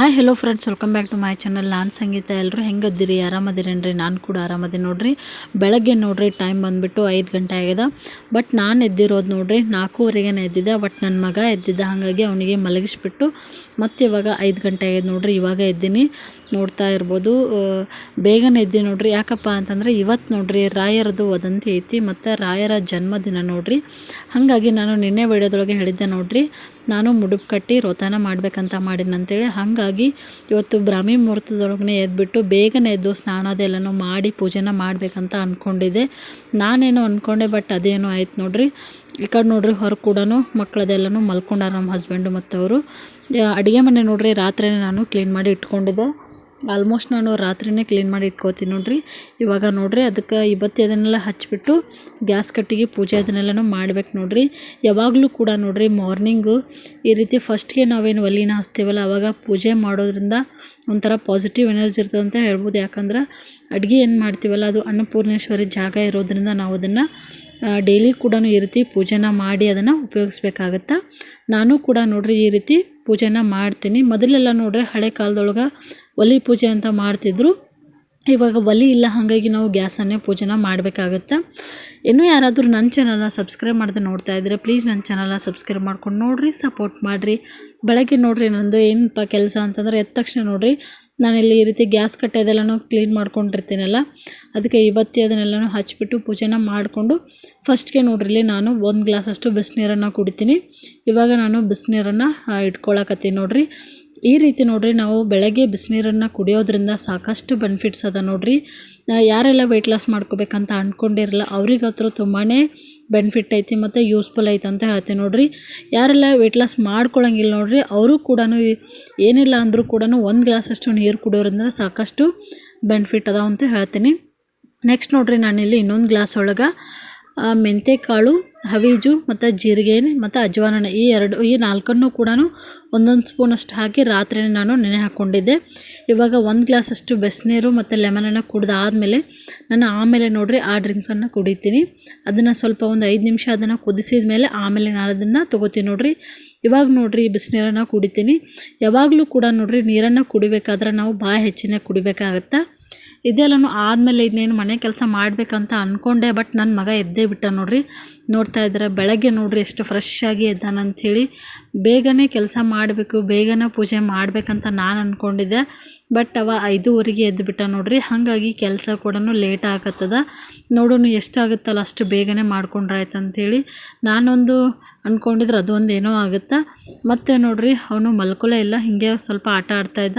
Hi hello friends welcome back to my channel ನಾನು ಸಂಗೀತ. ಎಲ್ಲರೂ ಹೆಂಗದ್ದೀರಿ? ಆರಾಮದಿರೇನ್ರಿ? ನಾನು ಕೂಡ ಆರಾಮದಿ ನೋಡ್ರಿ. ಬೆಳಗ್ಗೆ ನೋಡ್ರಿ ಟೈಮ್ ಬಂದುಬಿಟ್ಟು ಐದು ಗಂಟೆ ಆಗಿದೆ. ಬಟ್ ನಾನು ಎದ್ದಿರೋದು ನೋಡ್ರಿ ನಾಲ್ಕೂವರೆಗೆ ಎದ್ದಿದ್ದೆ ಬಟ್ ನನ್ನ ಮಗ ಎದ್ದಿದ್ದ ಹಾಗಾಗಿ ಅವನಿಗೆ ಮಲಗಿಸ್ಬಿಟ್ಟು ಮತ್ತೆ ಇವಾಗ ಐದು ಗಂಟೆ ಆಗಿದೆ ನೋಡ್ರಿ, ಇವಾಗ ಎದ್ದೀನಿ. ನೋಡ್ತಾ ಇರ್ಬೋದು. ಬೇಗನೆ ಎದ್ದಿ ನೋಡ್ರಿ. ಯಾಕಪ್ಪ ಅಂತಂದರೆ ಇವತ್ತು ನೋಡ್ರಿ, ರಾಯರದು ವದಂತಿ ಐತಿ, ಮತ್ತು ರಾಯರ ಜನ್ಮದಿನ ನೋಡ್ರಿ. ಹಾಗಾಗಿ ನಾನು ನಿನ್ನೆ ವಿಡಿಯೋದೊಳಗೆ ಹೇಳಿದ್ದೆ ನೋಡ್ರಿ ನಾನು ಮುಡುಪು ಕಟ್ಟಿ ವ್ರತನ ಮಾಡಬೇಕಂತ ಮಾಡೀನಿ ಅಂತೇಳಿ ಹಾಗಾಗಿ ಇವತ್ತು ಬ್ರಾಹ್ಮಿ ಮುಹೂರ್ತದೊಳಗನೆ ಎದ್ಬಿಟ್ಟು ಬೇಗನೆ ಎದ್ದು ಸ್ನಾನ ಅದೆಲ್ಲನೂ ಮಾಡಿ ಪೂಜೆನ ಮಾಡಬೇಕಂತ ಅಂದ್ಕೊಂಡಿದ್ದೆ ನಾನೇನೋ ಅಂದ್ಕೊಂಡೆ ಬಟ್ ಅದೇನೋ ಆಯ್ತು ನೋಡ್ರಿ. ಈ ಕಡೆ ನೋಡ್ರಿ ಹೊರಗೆ ಕೂಡ ಮಕ್ಕಳದೆಲ್ಲನೂ ಮಲ್ಕೊಂಡಾರ ನಮ್ಮ ಹಸ್ಬೆಂಡು ಮತ್ತು ಅವರು ಅಡುಗೆ ಮನೆ ನೋಡ್ರಿ ರಾತ್ರಿ ನಾನು ಕ್ಲೀನ್ ಮಾಡಿ ಇಟ್ಕೊಂಡಿದ್ದೆ. ಆಲ್ಮೋಸ್ಟ್ ನಾನು ರಾತ್ರಿನೇ ಕ್ಲೀನ್ ಮಾಡಿ ಇಟ್ಕೋತೀನಿ ನೋಡ್ರಿ. ಇವಾಗ ನೋಡ್ರಿ ಅದಕ್ಕೆ ಇವತ್ತು ಅದನ್ನೆಲ್ಲ ಹಚ್ಚಿಬಿಟ್ಟು ಗ್ಯಾಸ್ ಕಟ್ಟಿಗೆ ಪೂಜೆ ಅದನ್ನೆಲ್ಲನೂ ಮಾಡ್ಬೇಕು ನೋಡ್ರಿ. ಯಾವಾಗಲೂ ಕೂಡ ನೋಡ್ರಿ ಮಾರ್ನಿಂಗು ಈ ರೀತಿ ಫಸ್ಟ್ಗೆ ನಾವೇನು ಒಲಿನ ಹಚ್ತೀವಲ್ಲ, ಅವಾಗ ಪೂಜೆ ಮಾಡೋದ್ರಿಂದ ಒಂಥರ ಪಾಸಿಟಿವ್ ಎನರ್ಜಿ ಇರ್ತದೆ ಅಂತ ಹೇಳ್ಬೋದು. ಯಾಕಂದ್ರೆ ಅಡುಗೆ ಏನು ಮಾಡ್ತೀವಲ್ಲ, ಅದು ಅನ್ನಪೂರ್ಣೇಶ್ವರಿ ಜಾಗ ಇರೋದ್ರಿಂದ ನಾವು ಅದನ್ನು ಡೈಲಿ ಕೂಡ ಈ ರೀತಿ ಪೂಜೆನ ಮಾಡಿ ಅದನ್ನು ಉಪಯೋಗಿಸ್ಬೇಕಾಗತ್ತೆ. ನಾನು ಕೂಡ ನೋಡ್ರಿ ಈ ರೀತಿ ಪೂಜೆನ ಮಾಡ್ತೀನಿ. ಮೊದಲೆಲ್ಲ ನೋಡ್ರಿ ಹಳೆ ಕಾಲದೊಳಗೆ ಒಲಿ ಪೂಜೆ ಅಂತ ಮಾಡ್ತಿದ್ರು. ಇವಾಗ ಒಲಿ ಇಲ್ಲ, ಹಾಗಾಗಿ ನಾವು ಗ್ಯಾಸನ್ನೇ ಪೂಜೆನ ಮಾಡಬೇಕಾಗತ್ತೆ? ಇನ್ನೂ ಯಾರಾದರೂ ನನ್ನ ಚಾನಲ್ನ ಸಬ್ಸ್ಕ್ರೈಬ್ ಮಾಡದೆ ನೋಡ್ತಾ ಇದ್ದರೆ ಪ್ಲೀಸ್ ನನ್ನ ಚಾನಲ್ನ ಸಬ್ಸ್ಕ್ರೈಬ್ ಮಾಡ್ಕೊಂಡು ನೋಡಿರಿ ಸಪೋರ್ಟ್ ಮಾಡಿರಿ. ಬೆಳಗ್ಗೆ ನೋಡಿರಿ ನಂದು ಏನಪ್ಪ ಕೆಲಸ ಅಂತಂದರೆ ಎದ್ದ ತಕ್ಷಣ ನೋಡಿರಿ, ನಾನಿಲ್ಲಿ ಈ ರೀತಿ ಗ್ಯಾಸ್ ಕಟ್ಟೆದೆಲ್ಲನೂ ಕ್ಲೀನ್ ಮಾಡ್ಕೊಂಡಿರ್ತೀನಲ್ಲ, ಅದಕ್ಕೆ ಇವತ್ತಿ ಅದನ್ನೆಲ್ಲನೂ ಹಚ್ಚಿಬಿಟ್ಟು ಪೂಜೆನ ಮಾಡಿಕೊಂಡು ಫಸ್ಟ್ಗೆ ನೋಡ್ರಿ ನಾನು ಒಂದು ಗ್ಲಾಸಷ್ಟು ಬಿಸಿನೀರನ್ನು ಕುಡಿತೀನಿ. ಇವಾಗ ನಾನು ಬಿಸಿನೀರನ್ನು ಇಟ್ಕೊಳಕತ್ತೀನಿ ನೋಡ್ರಿ. ಈ ರೀತಿ ನೋಡ್ರಿ, ನಾವು ಬೆಳಗ್ಗೆ ಬಿಸಿನೀರನ್ನು ಕುಡಿಯೋದ್ರಿಂದ ಸಾಕಷ್ಟು ಬೆನಿಫಿಟ್ಸ್ ಅದ ನೋಡಿರಿ. ಯಾರೆಲ್ಲ ವೆಯ್ಟ್ ಲಾಸ್ ಮಾಡ್ಕೋಬೇಕಂತ ಅಂದ್ಕೊಂಡಿರಲ್ಲ ಅವ್ರಿಗತ್ರ ತುಂಬಾ ಬೆನಿಫಿಟ್ ಐತಿ ಮತ್ತು ಯೂಸ್ಫುಲ್ ಐತೆ ಅಂತ ಹೇಳ್ತೀನಿ ನೋಡ್ರಿ. ಯಾರೆಲ್ಲ ವೆಯ್ಟ್ ಲಾಸ್ ಮಾಡ್ಕೊಳ್ಳೋಂಗಿಲ್ಲ ನೋಡಿರಿ, ಅವರು ಕೂಡ ಏನಿಲ್ಲ ಅಂದರೂ ಕೂಡ ಒಂದು ಗ್ಲಾಸಷ್ಟು ನೀರು ಕುಡಿಯೋದ್ರಿಂದ ಸಾಕಷ್ಟು ಬೆನಿಫಿಟ್ ಅದಾವ ಅಂತ ಹೇಳ್ತೀನಿ. ನೆಕ್ಸ್ಟ್ ನೋಡಿರಿ, ನಾನಿಲ್ಲಿ ಇನ್ನೊಂದು ಗ್ಲಾಸ್ ಒಳಗೆ ಮೆಂತೆಕಾಳು, ಹವೀಜು ಮತ್ತು ಜೀರಿಗೆ ಮತ್ತು ಅಜ್ವಾನ ಈ ಎರಡು, ಈ ನಾಲ್ಕನ್ನು ಕೂಡ ಒಂದೊಂದು ಸ್ಪೂನಷ್ಟು ಹಾಕಿ ರಾತ್ರಿ ನಾನು ನೆನೆ ಹಾಕ್ಕೊಂಡಿದ್ದೆ ಇವಾಗ ಒಂದು ಗ್ಲಾಸಷ್ಟು ಬೆಸ್ನೀರು ಮತ್ತು ಲೆಮನನ್ನು ಕುಡ್ದಾದಮೇಲೆ ನಾನು ಆಮೇಲೆ ನೋಡಿರಿ ಆ ಡ್ರಿಂಕ್ಸನ್ನು ಕುಡಿತೀನಿ. ಅದನ್ನು ಸ್ವಲ್ಪ ಒಂದು ಐದು ನಿಮಿಷ ಅದನ್ನು ಕುದಿಸಿದ ಮೇಲೆ ಆಮೇಲೆ ನಾನು ಅದನ್ನು ತೊಗೋತೀನಿ ನೋಡಿರಿ. ಇವಾಗ ನೋಡಿರಿ ಬಿಸಿನೀರನ್ನು ಕುಡಿತೀನಿ. ಯಾವಾಗಲೂ ಕೂಡ ನೋಡಿರಿ ನೀರನ್ನು ಕುಡಿಬೇಕಾದ್ರೆ ನಾವು ಬಾಯಿ ಹೆಚ್ಚಿನ ಕುಡಿಬೇಕಾಗತ್ತೆ? ಇದೆಲ್ಲನೂ ಆದಮೇಲೆ ಇನ್ನೇನು ಮನೆ ಕೆಲಸ ಮಾಡಬೇಕಂತ ಅಂದ್ಕೊಂಡೆ ಬಟ್ ನನ್ನ ಮಗ ಎದ್ದೇ ಬಿಟ್ಟ ನೋಡ್ರಿ. ನೋಡ್ತಾ ಇದ್ದಾರೆ ಬೆಳಗ್ಗೆ ನೋಡ್ರಿ ಎಷ್ಟು ಫ್ರೆಶ್ ಆಗಿ ಎದ್ದಾನಂಥೇಳಿ ಬೇಗನೆ ಕೆಲಸ ಮಾಡಬೇಕು, ಬೇಗನೆ ಪೂಜೆ ಮಾಡಬೇಕಂತ ನಾನು ಅಂದ್ಕೊಂಡಿದ್ದೆ ಬಟ್ ಅವ ಐದೂವರೆಗೆ ಎದ್ದು ಬಿಟ್ಟ ನೋಡ್ರಿ. ಹಾಗಾಗಿ ಕೆಲಸ ಕೂಡ ಲೇಟ್ ಆಗತ್ತದ. ನೋಡೋಣ ಎಷ್ಟಾಗುತ್ತಲ್ಲ ಅಷ್ಟು ಬೇಗನೆ ಮಾಡ್ಕೊಂಡ್ರೆ ಆಯ್ತು ಅಂಥೇಳಿ ನಾನೊಂದು ಅಂದ್ಕೊಂಡಿದ್ರೆ ಅದೊಂದು ಏನೋ ಆಗುತ್ತೆ. ಮತ್ತು ನೋಡ್ರಿ, ಅವನು ಮಲ್ಕೊಲೇ ಇಲ್ಲ, ಹೀಗೆ ಸ್ವಲ್ಪ ಆಟ ಆಡ್ತಾಯಿದ್ದ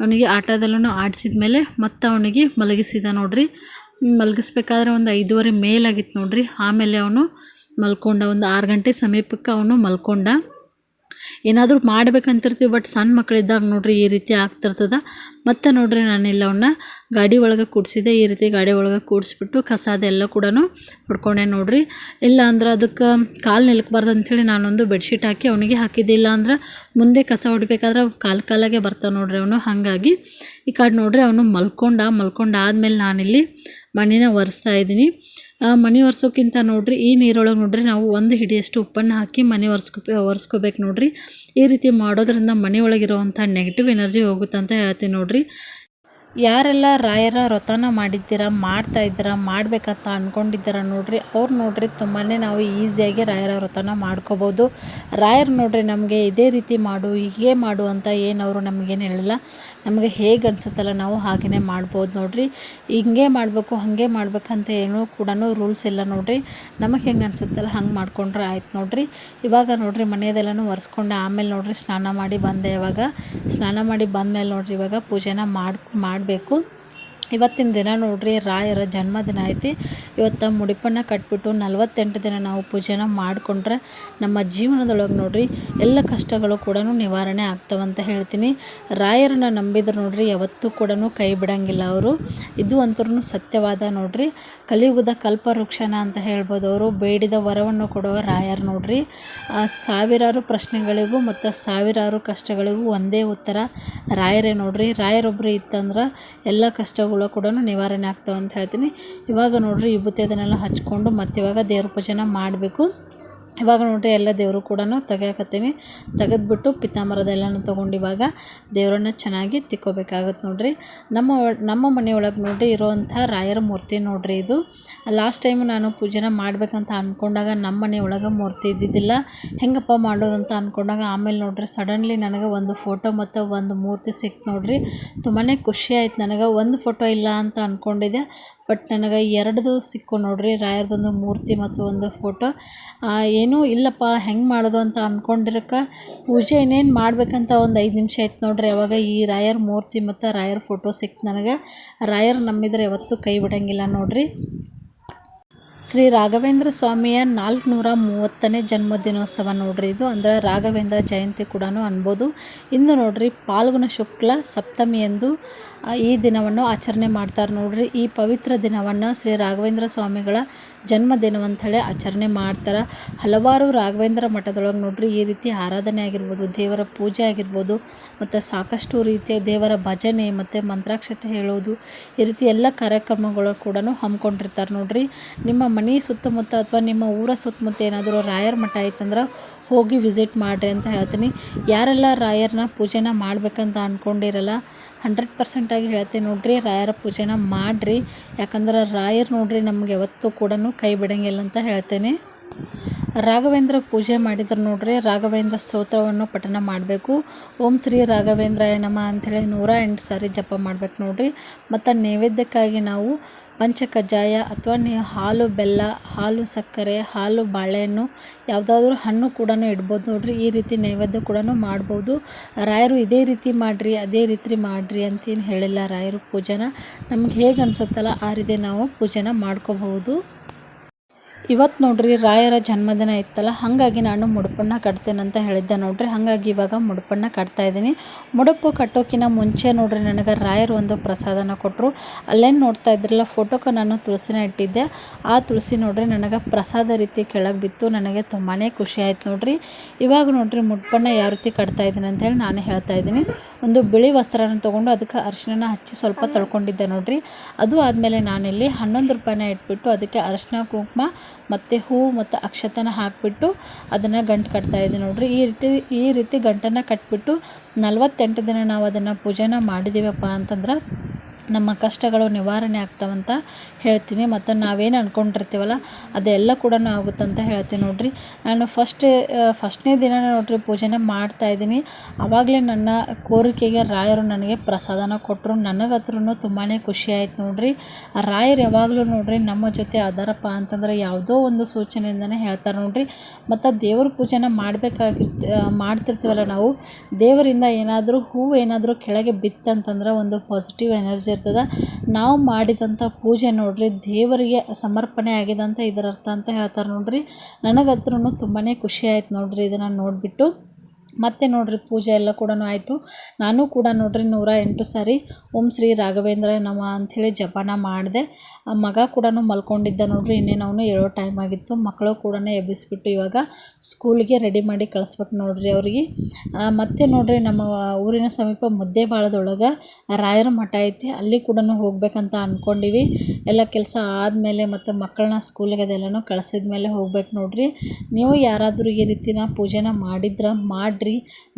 ಅವನಿಗೆ ಆಟದಲ್ಲೂ ಆಡಿಸಿದ ಮೇಲೆ ಮತ್ತೆ ಅವನಿಗೆ ಮಲಗಿಸಿದ ನೋಡ್ರಿ. ಮಲಗಿಸ್ಬೇಕಾದ್ರೆ ಒಂದು ಐದೂವರೆ ಮೇಲಾಗಿತ್ತು ನೋಡ್ರಿ. ಆಮೇಲೆ ಅವನು ಮಲ್ಕೊಂಡ, ಒಂದು ಆರು ಗಂಟೆ ಸಮೀಪಕ್ಕೆ ಅವನು ಮಲ್ಕೊಂಡ. ಏನಾದರೂ ಮಾಡ್ಬೇಕಂತಿರ್ತೀವಿ, ಬಟ್ ಸಣ್ಣ ಮಕ್ಕಳಿದ್ದಾಗ ನೋಡ್ರಿ ಈ ರೀತಿ ಆಗ್ತಿರ್ತದ. ಮತ್ತು ನೋಡ್ರಿ ನಾನು ಎಲ್ಲವನ್ನ ಗಾಡಿ ಒಳಗೆ ಕೂಡಿಸಿದೆ, ಈ ರೀತಿ ಗಾಡಿ ಒಳಗೆ ಕೂಡಿಸ್ಬಿಟ್ಟು ಕಸ ಅದೆಲ್ಲ ಕೂಡ ಹೊಡ್ಕೊಂಡೆ ನೋಡ್ರಿ. ಇಲ್ಲ ಅಂದ್ರೆ ಅದಕ್ಕೆ ಕಾಲು ನಿಲ್ಕಬಾರ್ದು ಅಂಥೇಳಿ ನಾನೊಂದು ಬೆಡ್ಶೀಟ್ ಹಾಕಿ ಅವನಿಗೆ ಹಾಕಿದ್ದಿಲ್ಲ ಅಂದ್ರೆ ಮುಂದೆ ಕಸ ಹೊಡಿಬೇಕಾದ್ರೆ ಕಾಲು ಕಾಲಾಗೆ ಬರ್ತಾವೆ ನೋಡ್ರಿ ಅವನು. ಹಾಗಾಗಿ ಈ ಕಡೆ ನೋಡ್ರಿ ಅವನು ಮಲ್ಕೊಂಡ ಮಲ್ಕೊಂಡಾದ್ಮೇಲೆ ನಾನಿಲ್ಲಿ ಮಣ್ಣಿನ ಒರೆಸ್ತಾ ಇದ್ದೀನಿ. ಮನೆ ಒರೆಸೋಕ್ಕಿಂತ ನೋಡ್ರಿ, ಈ ನೀರೊಳಗೆ ನೋಡ್ರಿ ನಾವು ಒಂದು ಹಿಡಿಯಷ್ಟು ಉಪ್ಪನ್ನು ಹಾಕಿ ಮನೆ ಒರೆಸ್ಕೊ, ಒರೆಸ್ಕೋಬೇಕು ನೋಡ್ರಿ. ಈ ರೀತಿ ಮಾಡೋದ್ರಿಂದ ಮನೆಯೊಳಗಿರುವಂಥ ನೆಗೆಟಿವ್ ಎನರ್ಜಿ ಹೋಗುತ್ತೆ ಅಂತ ಹೇಳ್ತೀನಿ ನೋಡ್ರಿ. ನೋಡಿರಿ ಯಾರೆಲ್ಲ ರಾಯರ ವ್ರತನ ಮಾಡಿದ್ದೀರಾ, ಮಾಡ್ತಾ ಇದ್ದೀರಾ, ಮಾಡಬೇಕಂತ ಅಂದ್ಕೊಂಡಿದ್ದೀರಾ ನೋಡ್ರಿ, ಅವ್ರು ನೋಡ್ರಿ ತುಂಬಾ ನಾವು ಈಸಿಯಾಗಿ ರಾಯರ ವ್ರತನ ಮಾಡ್ಕೋಬೋದು. ರಾಯರು ನೋಡ್ರಿ ನಮಗೆ ಇದೇ ರೀತಿ ಮಾಡು, ಹೀಗೆ ಮಾಡು ಅಂತ ಏನು ಅವರು ನಮಗೇನು ಹೇಳಲ್ಲ. ನಮಗೆ ಹೇಗೆ ಅನ್ಸುತ್ತಲ್ಲ ನಾವು ಹಾಗೆಯೇ ಮಾಡ್ಬೋದು ನೋಡ್ರಿ. ಹಿಂಗೆ ಮಾಡಬೇಕು, ಹಾಗೆ ಮಾಡ್ಬೇಕಂತ ಏನೂ ಕೂಡ ರೂಲ್ಸ್ ಇಲ್ಲ ನೋಡ್ರಿ. ನಮಗೆ ಹೆಂಗೆ ಅನಿಸುತ್ತಲ್ಲ ಹಂಗೆ ಮಾಡ್ಕೊಂಡ್ರೆ ಆಯ್ತು ನೋಡ್ರಿ. ಇವಾಗ ನೋಡ್ರಿ ಮನೆಯದೆಲ್ಲನೂ ಒರೆಸ್ಕೊಂಡೆ, ಆಮೇಲೆ ನೋಡ್ರಿ ಸ್ನಾನ ಮಾಡಿ ಬಂದೆ ಇವಾಗ. ಸ್ನಾನ ಮಾಡಿ ಬಂದಮೇಲೆ ನೋಡ್ರಿ ಇವಾಗ ಪೂಜೆನ ಮಾಡಿ ಮಾಡಿ ಮಾಡಬೇಕು. ಇವತ್ತಿನ ದಿನ ನೋಡ್ರಿ, ರಾಯರ ಜನ್ಮದಿನ ಐತಿ. ಇವತ್ತು ಮುಡಿಪನ್ನು ಕಟ್ಬಿಟ್ಟು ನಲವತ್ತೆಂಟು ದಿನ ನಾವು ಪೂಜೆನ ಮಾಡಿಕೊಂಡ್ರೆ ನಮ್ಮ ಜೀವನದೊಳಗೆ ನೋಡ್ರಿ, ಎಲ್ಲ ಕಷ್ಟಗಳು ಕೂಡ ನಿವಾರಣೆ ಆಗ್ತವಂತ ಹೇಳ್ತೀನಿ. ರಾಯರನ್ನ ನಂಬಿದ್ರು ನೋಡ್ರಿ, ಯಾವತ್ತೂ ಕೂಡ ಕೈ ಬಿಡಂಗಿಲ್ಲ ಅವರು. ಇದು ಅಂತೂ ಸತ್ಯವಾದ ನೋಡ್ರಿ. ಕಲಿಯುಗದ ಕಲ್ಪವೃಕ್ಷನ ಅಂತ ಹೇಳ್ಬೋದು ಅವರು. ಬೇಡಿದ ವರವನ್ನು ಕೊಡುವ ರಾಯರು ನೋಡ್ರಿ. ಸಾವಿರಾರು ಪ್ರಶ್ನೆಗಳಿಗೂ ಮತ್ತು ಸಾವಿರಾರು ಕಷ್ಟಗಳಿಗೂ ಒಂದೇ ಉತ್ತರ ರಾಯರೇ ನೋಡ್ರಿ. ರಾಯರೊಬ್ಬರು ಇತ್ತಂದ್ರೆ ಎಲ್ಲ ಕಷ್ಟಗಳು ಕೂಡ ನಿವಾರಣೆ ಆಗ್ತಾವೆ ಅಂತ ಹೇಳ್ತೀನಿ. ಇವಾಗ ನೋಡಿರಿ ವಿಭೂತಿ ಅದನ್ನೆಲ್ಲ ಹಚ್ಕೊಂಡು ಮತ್ತೆ ಇವಾಗ ದೇವ್ರ ಪೂಜೆನ ಮಾಡಬೇಕು. ಇವಾಗ ನೋಡ್ರಿ ಎಲ್ಲ ದೇವರು ಕೂಡ ತೆಗಿಯಕತ್ತೀನಿ. ತೆಗೆದ್ಬಿಟ್ಟು ಪಿತಾಂಬರದ ತೊಗೊಂಡು ಇವಾಗ ದೇವರನ್ನ ಚೆನ್ನಾಗಿ ತಿಕ್ಕೋಬೇಕಾಗತ್ತೆ ನೋಡ್ರಿ. ನಮ್ಮ ನಮ್ಮ ಮನೆಯೊಳಗೆ ನೋಡ್ರಿ ಇರೋವಂಥ ರಾಯರ ಮೂರ್ತಿ ನೋಡ್ರಿ ಇದು. ಲಾಸ್ಟ್ ಟೈಮ್ ನಾನು ಪೂಜೆನ ಮಾಡಬೇಕಂತ ಅಂದ್ಕೊಂಡಾಗ ನಮ್ಮ ಮನೆಯೊಳಗೆ ಮೂರ್ತಿ ಇದ್ದಿದ್ದಿಲ್ಲ. ಹೆಂಗಪ್ಪ ಮಾಡೋದಂತ ಅಂದ್ಕೊಂಡಾಗ ಆಮೇಲೆ ನೋಡ್ರಿ ಸಡನ್ಲಿ ನನಗೆ ಒಂದು ಫೋಟೋ ಮತ್ತು ಒಂದು ಮೂರ್ತಿ ಸಿಕ್ತು ನೋಡ್ರಿ. ತುಂಬಾ ಖುಷಿ ಆಯ್ತು ನನಗೆ. ಒಂದು ಫೋಟೋ ಇಲ್ಲ ಅಂತ ಅಂದ್ಕೊಂಡಿದ್ದೆ ಬಟ್ ನನಗೆ ಎರಡ್ದು ಸಿಕ್ಕು ನೋಡ್ರಿ. ರಾಯರದೊಂದು ಮೂರ್ತಿ ಮತ್ತು ಒಂದು ಫೋಟೋ ಏನೂ ಇಲ್ಲಪ್ಪ, ಹೆಂಗೆ ಮಾಡೋದು ಅಂತ ಅಂದ್ಕೊಂಡಿರಕ್ಕೆ ಪೂಜೆ ಇನ್ನೇನು ಮಾಡಬೇಕಂತ ಒಂದು ಐದು ನಿಮಿಷ ಆಯ್ತು ನೋಡ್ರಿ. ಅವಾಗ ಈ ರಾಯರ ಮೂರ್ತಿ ಮತ್ತು ರಾಯರ ಫೋಟೋ ಸಿಕ್ತು ನನಗೆ. ರಾಯರು ನಮ್ಮಿದ್ರೆ ಯಾವತ್ತೂ ಕೈ ಬಿಡೋಂಗಿಲ್ಲ ನೋಡ್ರಿ. ಶ್ರೀ ರಾಘವೇಂದ್ರ ಸ್ವಾಮಿಯ ನಾಲ್ಕುನೂರ ಮೂವತ್ತನೇ ಜನ್ಮದಿನೋತ್ಸವ ನೋಡ್ರಿ ಇದು. ಅಂದರೆ ರಾಘವೇಂದ್ರ ಜಯಂತಿ ಕೂಡ ಅನ್ಬೋದು. ಇಂದು ನೋಡ್ರಿ ಪಾಲ್ಗುಣ ಶುಕ್ಲ ಸಪ್ತಮಿ ಎಂದು ಈ ದಿನವನ್ನು ಆಚರಣೆ ಮಾಡ್ತಾರೆ ನೋಡ್ರಿ. ಈ ಪವಿತ್ರ ದಿನವನ್ನು ಶ್ರೀ ರಾಘವೇಂದ್ರ ಸ್ವಾಮಿಗಳ ಜನ್ಮದಿನವಂಥೇಳಿ ಆಚರಣೆ ಮಾಡ್ತಾರೆ. ಹಲವಾರು ರಾಘವೇಂದ್ರ ಮಠದೊಳಗೆ ನೋಡ್ರಿ ಈ ರೀತಿ ಆರಾಧನೆ ಆಗಿರ್ಬೋದು, ದೇವರ ಪೂಜೆ ಆಗಿರ್ಬೋದು, ಮತ್ತು ಸಾಕಷ್ಟು ರೀತಿಯ ದೇವರ ಭಜನೆ ಮತ್ತು ಮಂತ್ರಾಕ್ಷತೆ ಹೇಳೋದು, ಈ ರೀತಿ ಎಲ್ಲ ಕಾರ್ಯಕ್ರಮಗಳು ಕೂಡ ಹಮ್ಮಿಕೊಂಡಿರ್ತಾರೆ ನೋಡ್ರಿ. ನಿಮ್ಮ ಮನೆ ಸುತ್ತಮುತ್ತ ಅಥವಾ ನಿಮ್ಮ ಊರ ಸುತ್ತಮುತ್ತ ಏನಾದರೂ ರಾಯರ ಮಠ ಐತಂದ್ರೆ ಹೋಗಿ ವಿಸಿಟ್ ಮಾಡಿರಿ ಅಂತ ಹೇಳ್ತೀನಿ. ಯಾರೆಲ್ಲ ರಾಯರನ್ನ ಪೂಜೆನ ಮಾಡ್ಬೇಕಂತ ಅಂದ್ಕೊಂಡಿರಲ್ಲ ಹಂಡ್ರೆಡ್ ಪರ್ಸೆಂಟಾಗಿ ಹೇಳ್ತೀನಿ ನೋಡ್ರಿ, ರಾಯರ ಪೂಜೆನ ಮಾಡಿರಿ. ಯಾಕಂದ್ರೆ ರಾಯರ್ ನೋಡ್ರಿ ನಮ್ಗೆ ಯಾವತ್ತೂ ಕೂಡ ಕೈ ಬಿಡಂಗಿಲ್ಲ ಅಂತ ಹೇಳ್ತೇನೆ. ರಾಘವೇಂದ್ರ ಪೂಜೆ ಮಾಡಿದ್ರೆ ನೋಡ್ರಿ. ರಾಘವೇಂದ್ರ ಸ್ತೋತ್ರವನ್ನು ಪಠನ ಮಾಡಬೇಕು. ಓಂ ಶ್ರೀ ರಾಘವೇಂದ್ರಾಯ ನಮ ಅಂಥೇಳಿ ನೂರ ಎಂಟು ಸಾರಿ ಜಪ ಮಾಡ್ಬೇಕು ನೋಡ್ರಿ. ಮತ್ತು ನೈವೇದ್ಯಕ್ಕಾಗಿ ನಾವು ಪಂಚಕಜ್ಜಾಯ ಅಥವಾ ನೀವು ಹಾಲು ಬೆಲ್ಲ, ಹಾಲು ಸಕ್ಕರೆ, ಹಾಲು ಬಾಳೆಹಣ್ಣು, ಯಾವುದಾದ್ರೂ ಹಣ್ಣು ಕೂಡ ಇಡ್ಬೋದು ನೋಡ್ರಿ. ಈ ರೀತಿ ನೈವೇದ್ಯ ಕೂಡ ಮಾಡ್ಬೋದು. ರಾಯರು ಇದೇ ರೀತಿ ಮಾಡಿರಿ, ಅದೇ ರೀತಿ ಮಾಡಿರಿ ಅಂತೇನು ಹೇಳಿಲ್ಲ ರಾಯರು ಪೂಜೆನ. ನಮ್ಗೆ ಹೇಗೆ ಅನಿಸುತ್ತಲ್ಲ, ಆ ರೀತಿ ನಾವು ಪೂಜೆನ ಮಾಡ್ಕೋಬಹುದು. ಇವತ್ತು ನೋಡ್ರಿ ರಾಯರ ಜನ್ಮದಿನ ಇತ್ತಲ್ಲ, ಹಾಗಾಗಿ ನಾನು ಮುಡುಪನ್ನ ಕಟ್ತೇನೆ ಅಂತ ಹೇಳಿದ್ದೆ ನೋಡ್ರಿ. ಹಾಗಾಗಿ ಇವಾಗ ಮುಡುಪನ್ನ ಕಟ್ತಾ ಇದ್ದೀನಿ. ಮುಡುಪು ಕಟ್ಟೋಕ್ಕಿಂತ ಮುಂಚೆ ನೋಡ್ರಿ ನನಗೆ ರಾಯರು ಒಂದು ಪ್ರಸಾದನ ಕೊಟ್ಟರು ಅಲ್ಲೇನು ನೋಡ್ತಾ ಇದ್ರಲ್ಲ ಫೋಟೋಕ್ಕೆ ನಾನು ತುಳಸಿನ ಇಟ್ಟಿದ್ದೆ. ಆ ತುಳಸಿ ನೋಡ್ರಿ ನನಗೆ ಪ್ರಸಾದ ರೀತಿ ಕೆಳಗೆ ಬಿತ್ತು, ನನಗೆ ತುಂಬಾ ಖುಷಿ ಆಯ್ತು ನೋಡ್ರಿ. ಇವಾಗ ನೋಡ್ರಿ ಮುಡುಪನ್ನ ಯಾವ ರೀತಿ ಕಟ್ತಾ ಇದ್ದೀನಿ ಅಂತ ಹೇಳಿ ನಾನು ಹೇಳ್ತಾ ಇದ್ದೀನಿ. ಒಂದು ಬಿಳಿ ವಸ್ತ್ರನ ತೊಗೊಂಡು ಅದಕ್ಕೆ ಅರಿಶಿನ ಹಚ್ಚಿ ಸ್ವಲ್ಪ ತೊಳ್ಕೊಂಡಿದ್ದೆ ನೋಡ್ರಿ. ಅದು ಆದಮೇಲೆ ನಾನಿಲ್ಲಿ ಹನ್ನೊಂದು ರೂಪಾಯಿನ ಇಟ್ಬಿಟ್ಟು ಅದಕ್ಕೆ ಅರಿಶಿನ ಕುಂಕುಮ ಮತ್ತು ಹೂವು ಮತ್ತು ಅಕ್ಷತನ ಹಾಕಿಬಿಟ್ಟು ಅದನ್ನು ಗಂಟು ಕಟ್ತಾ ಇದ್ದೀನಿ ನೋಡಿರಿ. ಈ ರೀತಿ ಈ ರೀತಿ ಗಂಟನ್ನು ಕಟ್ಬಿಟ್ಟು ನಲವತ್ತೆಂಟು ದಿನ ನಾವು ಅದನ್ನು ಪೂಜೆನ ಮಾಡಿದ್ದೀವಪ್ಪ ಅಂತಂದ್ರೆ ನಮ್ಮ ಕಷ್ಟಗಳು ನಿವಾರಣೆ ಆಗ್ತಾವಂತ ಹೇಳ್ತೀನಿ. ಮತ್ತು ನಾವೇನು ಅಂದ್ಕೊಂಡಿರ್ತೀವಲ್ಲ ಅದೆಲ್ಲ ಕೂಡ ಆಗುತ್ತಂತ ಹೇಳ್ತೀನಿ ನೋಡಿರಿ. ನಾನು ಫಸ್ಟ್ ಫಸ್ಟ್ನೇ ದಿನ ನೋಡಿರಿ ಪೂಜೆನ ಮಾಡ್ತಾ ಇದ್ದೀನಿ. ಆವಾಗಲೇ ನನ್ನ ಕೋರಿಕೆಗೆ ರಾಯರು ನನಗೆ ಪ್ರಸಾದನ ಕೊಟ್ಟರು ನನಗತ್ರೂ ತುಂಬಾ ಖುಷಿ ಆಯ್ತು ನೋಡಿರಿ. ರಾಯರು ಯಾವಾಗಲೂ ನೋಡಿರಿ ನಮ್ಮ ಜೊತೆ ಅದಾರಪ್ಪ ಅಂತಂದ್ರೆ ಯಾವುದೋ ಒಂದು ಸೂಚನೆಯಿಂದನೇ ಹೇಳ್ತಾರೆ ನೋಡಿರಿ. ಮತ್ತು ದೇವ್ರ ಪೂಜೆನ ಮಾಡಬೇಕಾಗಿರ್ತ, ಮಾಡ್ತಿರ್ತೀವಲ್ಲ ನಾವು. ದೇವರಿಂದ ಏನಾದರೂ ಹೂವು ಏನಾದರೂ ಕೆಳಗೆ ಬಿತ್ತಂತಂದ್ರೆ ಒಂದು ಪಾಸಿಟಿವ್ ಎನರ್ಜಿ ಇರ್ತದೆ. ನಾವು ಮಾಡಿದಂಥ ಪೂಜೆ ನೋಡ್ರಿ, ದೇವರಿಗೆ ಸಮರ್ಪಣೆ ಆಗಿದೆ ಅಂತ ಇದರ ಅಂತ ಹೇಳ್ತಾರೆ ನೋಡ್ರಿ. ನನಗಂತ್ರೂ ತುಂಬಾ ಖುಷಿ ಆಯ್ತು ನೋಡ್ರಿ ಇದನ್ನು ನೋಡಿಬಿಟ್ಟು. ಮತ್ತೆ ನೋಡ್ರಿ ಪೂಜೆ ಎಲ್ಲ ಕೂಡ ಆಯಿತು. ನಾನು ಕೂಡ ನೋಡ್ರಿ ನೂರ ಎಂಟು ಸಾರಿ ಓಂ ಶ್ರೀ ರಾಘವೇಂದ್ರ ನಮ ಅಂಥೇಳಿ ಜಪಾನ ಮಾಡಿದೆ. ಆ ಮಗ ಕೂಡ ಮಲ್ಕೊಂಡಿದ್ದ ನೋಡ್ರಿ, ಇನ್ನೇನು ಅವನು ಹೇಳೋ ಟೈಮ್ ಆಗಿತ್ತು. ಮಕ್ಕಳು ಕೂಡ ಎಬ್ಬಿಸ್ಬಿಟ್ಟು ಇವಾಗ ಸ್ಕೂಲಿಗೆ ರೆಡಿ ಮಾಡಿ ಕಳಿಸ್ಬೇಕು ನೋಡ್ರಿ ಅವ್ರಿಗೆ. ಮತ್ತು ಮತ್ತೆ ನೋಡ್ರಿ ನಮ್ಮ ಊರಿನ ಸಮೀಪ ಮುದ್ದೇಬಾಳದೊಳಗೆ ರಾಯರ ಮಠ ಐತಿ. ಅಲ್ಲಿ ಕೂಡ ಹೋಗ್ಬೇಕಂತ ಅಂದ್ಕೊಂಡಿವಿ ಎಲ್ಲ ಕೆಲಸ ಆದಮೇಲೆ ಮತ್ತು ಮಕ್ಕಳನ್ನ ಸ್ಕೂಲಿಗೆ ಅದೆಲ್ಲನೂ ಕಳಿಸಿದ ಮೇಲೆ ಹೋಗ್ಬೇಕು ನೋಡ್ರಿ. ನೀವು ಯಾರಾದರೂ ಈ ರೀತಿನ ಪೂಜೆನ ಮಾಡಿದ್ರೆ ಮಾಡಿರಿ.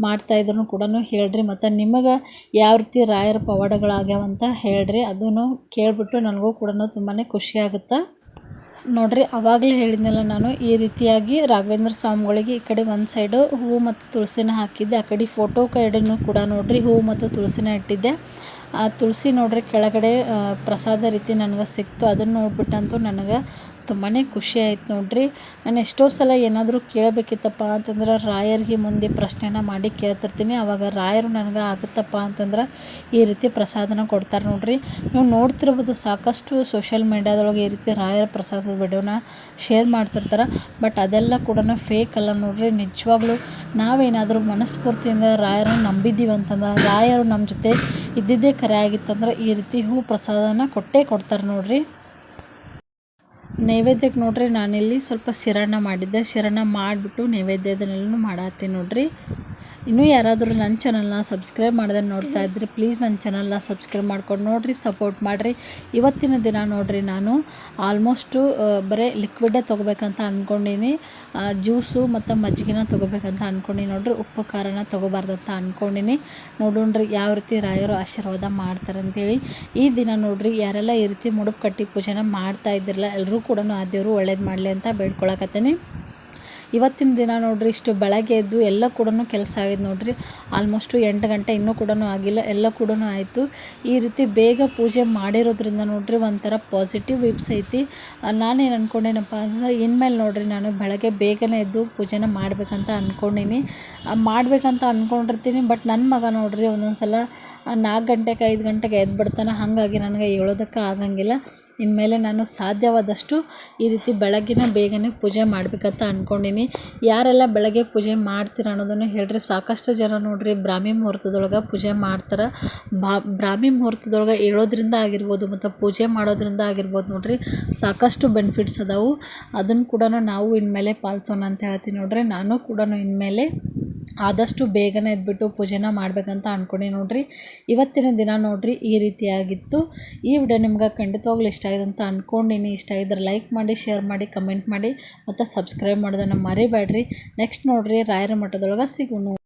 ಮಾಡ್ತಾಯಿದ್ರು ಕೂಡ ಹೇಳ್ರಿ. ಮತ್ತು ನಿಮಗೆ ಯಾವ ರೀತಿ ರಾಯರ ಪವಾಡಗಳಾಗ್ಯಾವಂತ ಹೇಳ್ರಿ. ಅದನ್ನು ಕೇಳಿಬಿಟ್ಟು ನನಗೂ ಕೂಡ ತುಂಬಾ ಖುಷಿ ಆಗುತ್ತೆ. ನೋಡ್ರಿ, ಅವಾಗಲೇ ಹೇಳಿದ್ನಲ್ಲ ನಾನು, ಈ ರೀತಿಯಾಗಿ ರಾಘವೇಂದ್ರ ಸ್ವಾಮಿಗಳಿಗೆ ಈ ಕಡೆ ಒಂದು ಸೈಡು ಹೂವು ಮತ್ತು ತುಳಸಿನ ಹಾಕಿದ್ದೆ. ಆ ಕಡೆ ಫೋಟೋ ಕಡೆನೂ ಕೂಡ ನೋಡ್ರಿ. ಹೂವು ಮತ್ತು ತುಳಸಿನ ಇಟ್ಟಿದ್ದೆ. ಆ ತುಳಸಿ ನೋಡ್ರಿ ಕೆಳಗಡೆ ಪ್ರಸಾದ ರೀತಿ ನನಗೆ ಸಿಕ್ತು. ಅದನ್ನು ನೋಡ್ಬಿಟ್ಟಂತೂ ನನಗೆ ತುಂಬಾ ಖುಷಿ ಆಯ್ತು ನೋಡ್ರಿ. ನಾನು ಎಷ್ಟೋ ಸಲ ಏನಾದರೂ ಕೇಳಬೇಕಿತ್ತಪ್ಪ ಅಂತಂದ್ರೆ ರಾಯರಿಗೆ ಮುಂದೆ ಪ್ರಶ್ನೆನ ಮಾಡಿ ಕೇಳ್ತಿರ್ತೀನಿ. ಆವಾಗ ರಾಯರು ನನಗೆ ಆಗುತ್ತಪ್ಪ ಅಂತಂದ್ರೆ ಈ ರೀತಿ ಪ್ರಸಾದನ ಕೊಡ್ತಾರೆ ನೋಡ್ರಿ. ನೀವು ನೋಡ್ತಿರ್ಬೋದು ಸಾಕಷ್ಟು ಸೋಷಿಯಲ್ ಮೀಡ್ಯಾದೊಳಗೆ ಈ ರೀತಿ ರಾಯರ ಪ್ರಸಾದದ ವಿಡಿಯೋನ ಶೇರ್ ಮಾಡ್ತಿರ್ತಾರೆ. ಬಟ್ ಅದೆಲ್ಲ ಕೂಡ ಫೇಕ್ ಅಲ್ಲ ನೋಡ್ರಿ. ನಿಜವಾಗ್ಲೂ ನಾವೇನಾದರೂ ಮನಸ್ಫೂರ್ತಿಯಿಂದ ರಾಯರನ್ನು ನಂಬಿದ್ದೀವಿ ಅಂತಂದ್ರೆ, ರಾಯರು ನಮ್ಮ ಜೊತೆ ಇದ್ದಿದ್ದೇ ಕರೆ ಆಗಿತ್ತಂದ್ರೆ ಈ ರೀತಿ ಹೂ ಪ್ರಸಾದನ ಕೊಟ್ಟೇ ಕೊಡ್ತಾರೆ ನೋಡ್ರಿ. ನೈವೇದ್ಯಕ್ಕೆ ನೋಡ್ರಿ, ನಾನಿಲ್ಲಿ ಸ್ವಲ್ಪ ಶಿರಣ್ಣ ಮಾಡಿದ್ದೆ. ಶಿರಣ್ಣ ಮಾಡಿಬಿಟ್ಟು ನೈವೇದ್ಯದಲ್ಲೂ ಮಾಡತ್ತೀನಿ ನೋಡ್ರಿ. ಇನ್ನೂ ಯಾರಾದರೂ ನನ್ನ ಚಾನಲ್ನ ಸಬ್ಸ್ಕ್ರೈಬ್ ಮಾಡದೆ ನೋಡ್ತಾ ಇದ್ದರೆ ಪ್ಲೀಸ್ ನನ್ನ ಚಾನಲ್ನ ಸಬ್ಸ್ಕ್ರೈಬ್ ಮಾಡ್ಕೊಂಡು ನೋಡಿರಿ ಸಪೋರ್ಟ್ ಮಾಡಿರಿ. ಇವತ್ತಿನ ದಿನ ನೋಡಿರಿ ನಾನು ಆಲ್ಮೋಸ್ಟು ಬರೀ ಲಿಕ್ವಿಡೇ ತೊಗೋಬೇಕಂತ ಅಂದ್ಕೊಂಡಿನಿ ಜ್ಯೂಸು ಮತ್ತು ಮಜ್ಜಿಗೆನ ತೊಗೋಬೇಕಂತ ಅಂದ್ಕೊಂಡಿನಿ ನೋಡಿರಿ, ಉಪ್ಪು ಖಾರನ ತೊಗೋಬಾರ್ದಂತ ಅಂದ್ಕೊಂಡಿನಿ ನೋಡೋಣ್ರಿ ಯಾವ ರೀತಿ ರಾಯರು ಆಶೀರ್ವಾದ ಮಾಡ್ತಾರೆ ಅಂತೇಳಿ. ಈ ದಿನ ನೋಡ್ರಿ, ಯಾರೆಲ್ಲ ಈ ರೀತಿ ಮುಡುಪು ಕಟ್ಟಿ ಪೂಜೆನ ಮಾಡ್ತಾ ಇದ್ದಿರಲ್ಲ ಎಲ್ಲರೂ ಕೂಡ ಆ ದೇವರು ಒಳ್ಳೇದು ಮಾಡಲಿ ಅಂತ ಬೇಡ್ಕೊಳಕತ್ತೀನಿ. ಇವತ್ತಿನ ದಿನ ನೋಡ್ರಿ ಇಷ್ಟು ಬೆಳಗ್ಗೆ ಎದ್ದು ಎಲ್ಲ ಕೂಡ ಕೆಲಸ ಆಗಿದೆ ನೋಡ್ರಿ. ಆಲ್ಮೋಸ್ಟು ಎಂಟು ಗಂಟೆ ಇನ್ನೂ ಕೂಡ ಆಗಿಲ್ಲ, ಎಲ್ಲ ಕೂಡ ಆಯಿತು. ಈ ರೀತಿ ಬೇಗ ಪೂಜೆ ಮಾಡಿರೋದ್ರಿಂದ ನೋಡ್ರಿ ಒಂಥರ ಪಾಸಿಟಿವ್ ವಿಪ್ಸ್ ಐತಿ. ನಾನೇನು ಅಂದ್ಕೊಂಡೇನಪ್ಪ ಅಂದ್ರೆ ಇನ್ಮೇಲೆ ನೋಡ್ರಿ ನಾನು ಬೆಳಗ್ಗೆ ಬೇಗನೆ ಎದ್ದು ಪೂಜೆನ ಮಾಡಬೇಕಂತ ಅಂದ್ಕೊಂಡೀನಿ ಮಾಡಬೇಕಂತ ಅಂದ್ಕೊಂಡಿರ್ತೀನಿ ಬಟ್ ನನ್ನ ಮಗ ನೋಡ್ರಿ ಒಂದೊಂದು ಸಲ ನಾಲ್ಕು ಗಂಟೆಗೆ ಐದು ಗಂಟೆಗೆ ಎದ್ದು ಬಿಡ್ತಾನೆ. ಹಾಗಾಗಿ ನನಗೆ ಹೇಳೋದಕ್ಕೆ ಆಗಂಗಿಲ್ಲ. ಇನ್ಮೇಲೆ ನಾನು ಸಾಧ್ಯವಾದಷ್ಟು ಈ ರೀತಿ ಬೆಳಗ್ಗಿನ ಬೇಗನೆ ಪೂಜೆ ಮಾಡಬೇಕಂತ ಅಂದ್ಕೊಂಡೀನಿ ಯಾರೆಲ್ಲ ಬೆಳಗ್ಗೆ ಪೂಜೆ ಮಾಡ್ತೀರ ಅನ್ನೋದನ್ನು ಹೇಳಿರಿ. ಸಾಕಷ್ಟು ಜನ ನೋಡ್ರಿ ಬ್ರಾಹ್ಮಿ ಮುಹೂರ್ತದೊಳಗೆ ಪೂಜೆ ಮಾಡ್ತಾರೆ. ಬಾ, ಬ್ರಾಹ್ಮಿ ಮುಹೂರ್ತದೊಳಗೆ ಏಳೋದ್ರಿಂದ ಆಗಿರ್ಬೋದು ಮತ್ತು ಪೂಜೆ ಮಾಡೋದ್ರಿಂದ ಆಗಿರ್ಬೋದು ನೋಡ್ರಿ ಸಾಕಷ್ಟು ಬೆನಿಫಿಟ್ಸ್ ಅದಾವು. ಅದನ್ನು ಕೂಡ ನಾವು ಇನ್ಮೇಲೆ ಪಾಲಿಸೋಣ ಅಂತ ಹೇಳ್ತೀನಿ ನೋಡಿರಿ. ನಾನು ಕೂಡ ಇನ್ಮೇಲೆ ಆದಷ್ಟು ಬೇಗನೆ ಎದ್ಬಿಟ್ಟು ಪೂಜೆನ ಮಾಡಬೇಕಂತ ಅಂದ್ಕೊಂಡೆ ನೋಡ್ರಿ, ಇವತ್ತಿನ ದಿನ ನೋಡ್ರಿ ಈ ರೀತಿಯಾಗಿತ್ತು. ಈ ವಿಡಿಯೋ ನಿಮ್ಗೆ ಖಂಡಿತವಾಗ್ಲೂ ಇಷ್ಟ ಆಗಿದೆ ಅಂತ ಅಂದ್ಕೊಂಡಿನಿ ಇಷ್ಟ ಇದ್ರೆ ಲೈಕ್ ಮಾಡಿ, ಶೇರ್ ಮಾಡಿ, ಕಮೆಂಟ್ ಮಾಡಿ, ಮತ್ತು ಸಬ್ಸ್ಕ್ರೈಬ್ ಮಾಡೋದನ್ನು ಮರಿಬೇಡ್ರಿ. ನೆಕ್ಸ್ಟ್ ನೋಡ್ರಿ ರಾಯರ ಮಠದೊಳಗೆ ಸಿಗೋಣ.